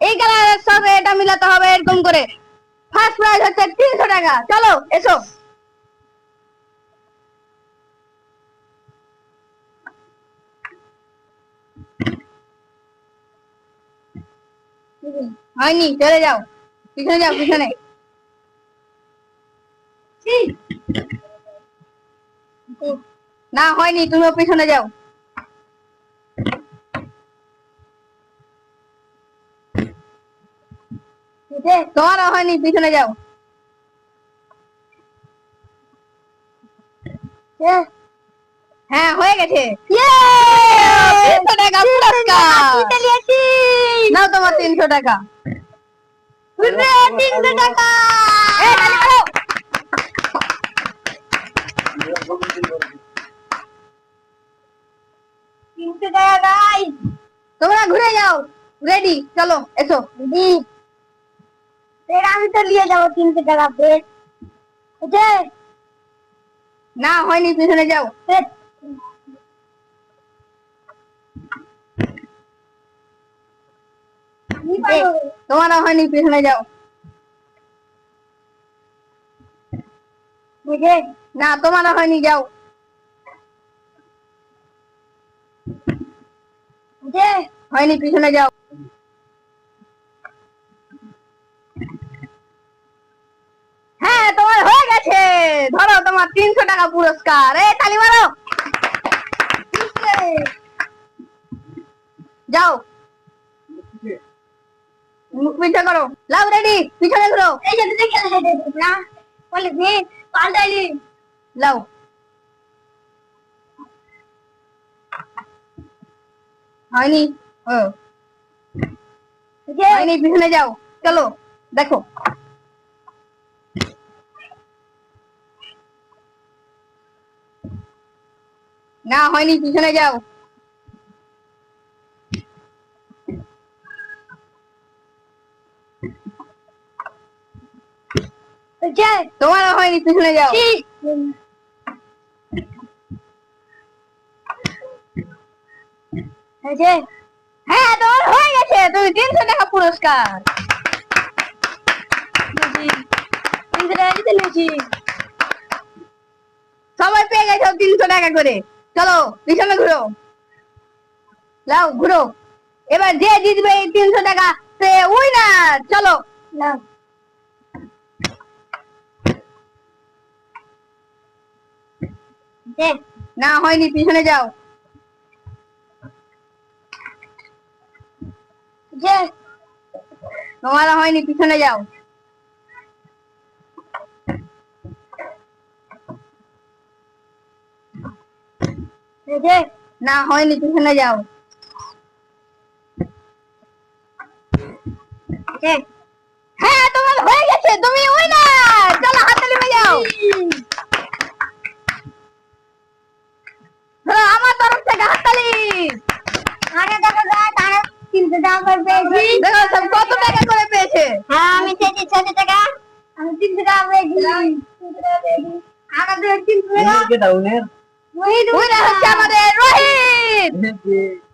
এই কালারের সঙ্গে এটা মিলাতে হবে এরকম করে। ফার্স্ট প্রাইজ হচ্ছে তিনশো টাকা। চলো, এসো। হয়নি, চলে যাও। পিছনে যাও, পিছনে। না, হয়নি, তুমিও পিছনে যাও। তোমারও হয়নি পিছনে যাও। হ্যাঁ হয়ে গেছে। তিনশো টাকা নাও তোমার তিনশো টাকা। তিনশো মারো। তিনশো টাকা তোমরা ঘুরে যাও। রেডি চলো এসো। দিদি আমি তো নিয়ে যাব তিনশো টাকা বেশ না হয়নি পিছনে যাও। তোমার হয়নি পিছনে যাও। না তোমার হয়নি যাও। হয়নি পিছনে যাও। হ্যাঁ তোমার হয়ে গেছে। ধরো তোমার তিনশো টাকা পুরস্কার। তালি মারো। যাও। মুখ করো। লাভ রেডি। পিছনে ঘুরো। এই যে না? বলে নে পাল্টাইলি। লাও হয়নি? ও। হয়নি পিছনে যাও। চলো দেখো। না হয়নি পিছনে যাও। তোমার হয়নি পিছনে যাও। হ্যাঁ তোমার হয়ে গেছে তুমি তিনশো টাকা পুরস্কার। সবাই পেয়ে গেছো তিনশো টাকা করে। চলো পিছনে ঘুরো। লাও ঘুরো। এবার যে জিতবে এই তিনশো টাকা, সে উইনার চলো লাও না হয়নি, পিছনে যাও। তোমার হয়নি, পিছনে যাও। না হয়নি পিছনে যাও। হ্যাঁ তোমার হয়ে গেছে, তুমি উইনার চলো, হাততালি বাজাও ধরো, আমার তরফ থেকে হাততালি। আগে দেখো তারা তিনশো টাকা করে দেখো, সব কত টাকা করে পেয়েছে? হ্যাঁ আমি পেয়েছি ছশো টাকা। আমি তিনশো টাকা পেয়েছি। তিনশো টাকা আমাদের তিনশো টাকা। रोहित त्यामध्ये रोहित